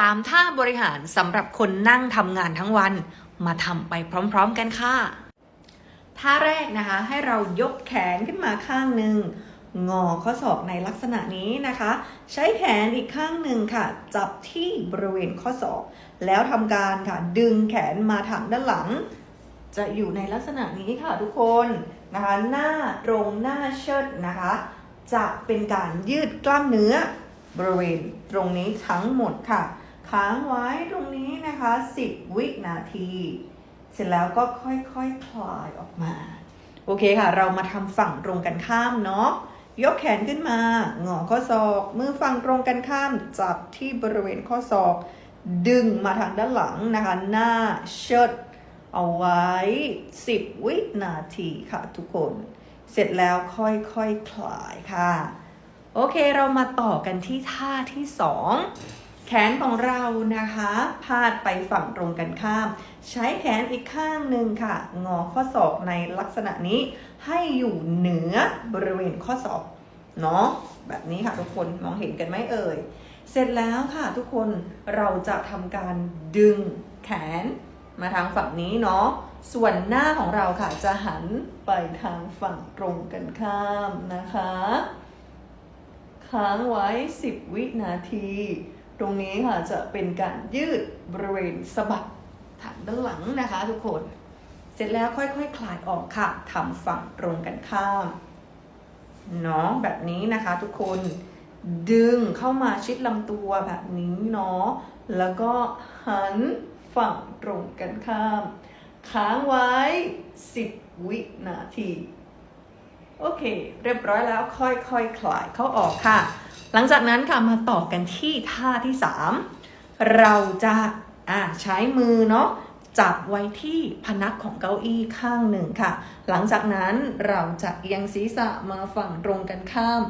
3ท่าบริหารสำหรับคนนั่งทำงานทั้งวัน มาทำไปพร้อมๆกันค่ะ ท่าแรกนะคะให้เรายกแขนขึ้นมาข้างหนึ่งงอข้อศอกในลักษณะนี้นะคะ ใช้แขนอีกข้างหนึ่งค่ะ จับที่บริเวณข้อศอก แล้วทำการค่ะ ดึงแขนมาทางด้านหลัง จะอยู่ในลักษณะนี้ค่ะทุกคนนะคะ หน้าตรงหน้าเชิดนะคะ จะเป็นการยืดกล้ามเนื้อบริเวณตรงนี้ทั้งหมดค่ะ ค้างไว้ตรงนี้นะคะ 10 วินาที เสร็จแล้วก็ค่อยๆคคลายออกมา โอเคค่ะ เรามาทำฝั่งตรงกันข้ามเนาะยกแขนขึ้นมางอข้อศอก มือฝั่งตรงกันข้าม จับที่บริเวณข้อศอก ดึงมาทางด้านหลังนะคะ หน้าเชิดเอาไว้ 10 วินาทีค่ะทุกคน เสร็จแล้วค่อยๆคคลายค่ะ โอเคเรามาต่อกันที่ท่าที่ 2 แขนของเรานะคะพาดไปฝั่งตรงกันข้าม ใช้แขนอีกข้างหนึ่งค่ะ งอข้อศอกในลักษณะนี้ให้อยู่เหนือบริเวณข้อศอกเนาะแบบนี้ค่ะทุกคนมองเห็นกันไหมเอ่ย เสร็จแล้วค่ะทุกคนเราจะทำการดึงแขนมาทางฝั่งนี้เนาะส่วนหน้าของเราค่ะจะหันไปทางฝั่งตรงกันข้ามนะคะ ค้างไว้ 10 วินาที ตรงนี้ค่ะจะเป็นการยืดบริเวณสะบักฐานด้านหลังนะคะ ทุกคน เสร็จแล้วค่อยๆคคลายออกค่ะทำฝั่งตรงกันข้ามเนาะแบบนี้นะคะทุกคนดึงเข้ามาชิดลำตัวแบบนี้เนาะแล้วก็หันฝั่งตรงกันข้าม ค้างไว้ 10 วินาที โอเค เรียบร้อยแล้วค่อยๆคคลายเข้าออกค่ะ หลังจากนั้นค่ะมาต่อกันที่ท่าที่ 3 เราจะอ่าใช้มือเนาะจับไว้ที่พนักของเก้าอี้ข้างหนึ่งค่ะ หลังจากนั้นเราจะเอียงศีรษะมาฝั่งตรงกันข้าม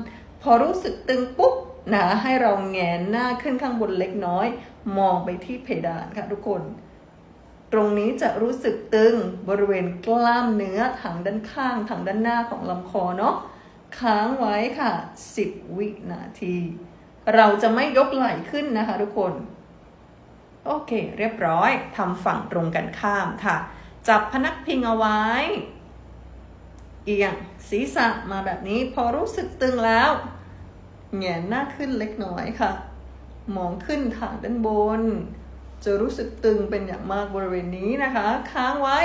พอรู้สึกตึงปุ๊บนะให้เราแงนหน้าขึ้นข้างบนเล็กน้อย มองไปที่เพดานค่ะทุกคน ตรงนี้จะรู้สึกตึงบริเวณกล้ามเนื้อทางด้านข้างทางด้านหน้าของลำคอเนาะค้างไว้ค่ะ 10 วินาที เราจะไม่ยกไหล่ขึ้นนะคะทุกคน โอเค เรียบร้อยทำฝั่งตรงกันข้ามค่ะ จับพนักพิงเอาไว้ เอียงศีรษะมาแบบนี้พอรู้สึกตึงแล้วแงนหน้าขึ้นเล็กน้อยค่ะ มองขึ้นทางด้านบน จะรู้สึกตึงเป็นอย่างมากบริเวณนี้นะคะ ค้างไว้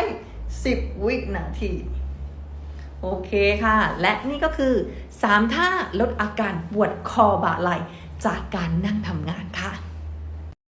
10 วินาที โอเคค่ะ และนี่ก็คือ 3 ท่าลดอาการปวดคอบ่าไหล่จากการนั่งทำงานค่ะ